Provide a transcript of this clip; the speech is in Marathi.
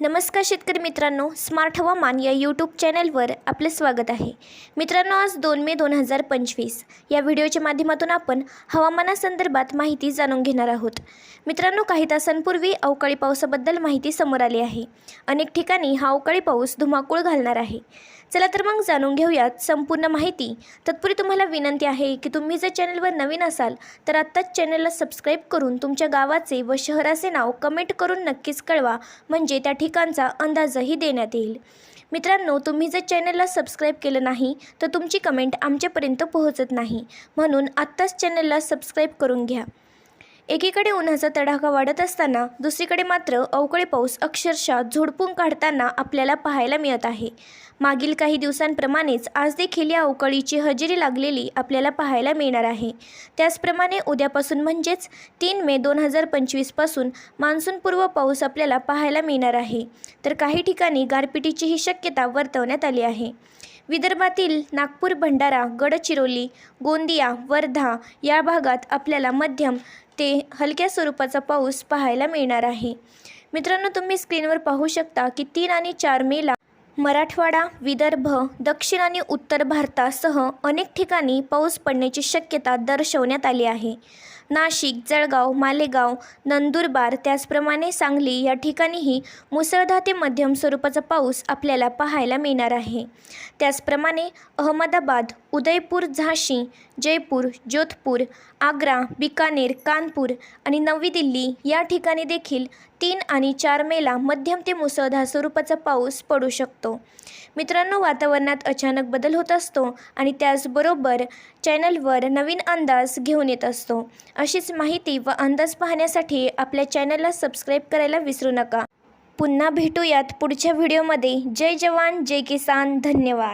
नमस्कार शेतकरी मित्रांनो स्मार्ट हवामान या यूट्यूब चॅनलवर आपलं स्वागत आहे. मित्रांनो आज दोन मे दोन हजार पंचवीस. या व्हिडिओच्या माध्यमातून आपण हवामानासंदर्भात माहिती जाणून घेणार आहोत. मित्रांनो काही तासांपूर्वी अवकाळी पावसाबद्दल माहिती समोर आली आहे. अनेक ठिकाणी हा अवकाळी पाऊस धुमाकूळ घालणार आहे. चला तर मग जाणून घेऊयात संपूर्ण माहिती. तत्पूर्वी तुम्हाला विनंती आहे की तुम्ही जर चॅनलवर नवीन असाल तर आत्ताच चॅनलला सबस्क्राईब करून तुमच्या गावाचे व शहराचे नाव कमेंट करून नक्कीच कळवा. म्हणजे त्या ठिकाणचा अंदाजही देण्यात येईल. मित्रांनो तुम्ही जर चॅनलला सबस्क्राईब केलं नाही तर तुमची कमेंट आमच्यापर्यंत पोहोचत नाही. म्हणून आत्ताच चॅनलला सबस्क्राईब करून घ्या. एकीकडे उन्हाचा तडाखा वाढत असताना दुसरीकडे मात्र अवकाळी पाऊस अक्षरशः झोडपून काढताना आपल्याला पाहायला मिळत आहे. मागील काही दिवसांप्रमाणेच आज देखील या अवकाळीची हजेरी लागलेली आपल्याला पाहायला मिळणार आहे. त्याचप्रमाणे उद्यापासून म्हणजेच तीन मे दोन हजार पंचवीसपासून मान्सूनपूर्व पाऊस आपल्याला पाहायला मिळणार आहे. तर काही ठिकाणी गारपिटीचीही शक्यता वर्तवण्यात आली आहे. विदर्भातील नागपूर भंडारा गडचिरोली गोंदिया वर्धा या भागात आपल्याला मध्यम ते हलक्या स्वरूपाचा पाऊस पाहायला मिळणार आहे. मित्रांनो तुम्ही स्क्रीनवर पाहू शकता की तीन आणि चार मेला मराठवाडा विदर्भ दक्षिण आणि उत्तर भारतासह अनेक ठिकाणी पाऊस पडण्याची शक्यता दर्शवण्यात आली आहे. नाशिक जळगाव मालेगाव नंदुरबार त्याचप्रमाणे सांगली या ठिकाणीही मुसळधार ते मध्यम स्वरूपाचा पाऊस आपल्याला पाहायला मिळणार आहे. त्याचप्रमाणे अहमदाबाद उदयपूर झाशी जयपूर जोधपूर आग्रा बिकानेर कानपूर आणि नवी दिल्ली या ठिकाणी देखील तीन आणि चार मेला मध्यम ते मुसळधार स्वरूपाचा पाऊस पडू शकतो. मित्रांनो वातावरणात अचानक बदल होत असतो आणि त्याचबरोबर चॅनलवर नवीन अंदाज घेऊन येत असतो. अशीच माहिती व अंदाज पाहण्यासाठी आपल्या चॅनलला सबस्क्राईब करायला विसरू नका. पुन्हा भेटूयात पुढच्या व्हिडिओमध्ये. जय जवान जय किसान. धन्यवाद.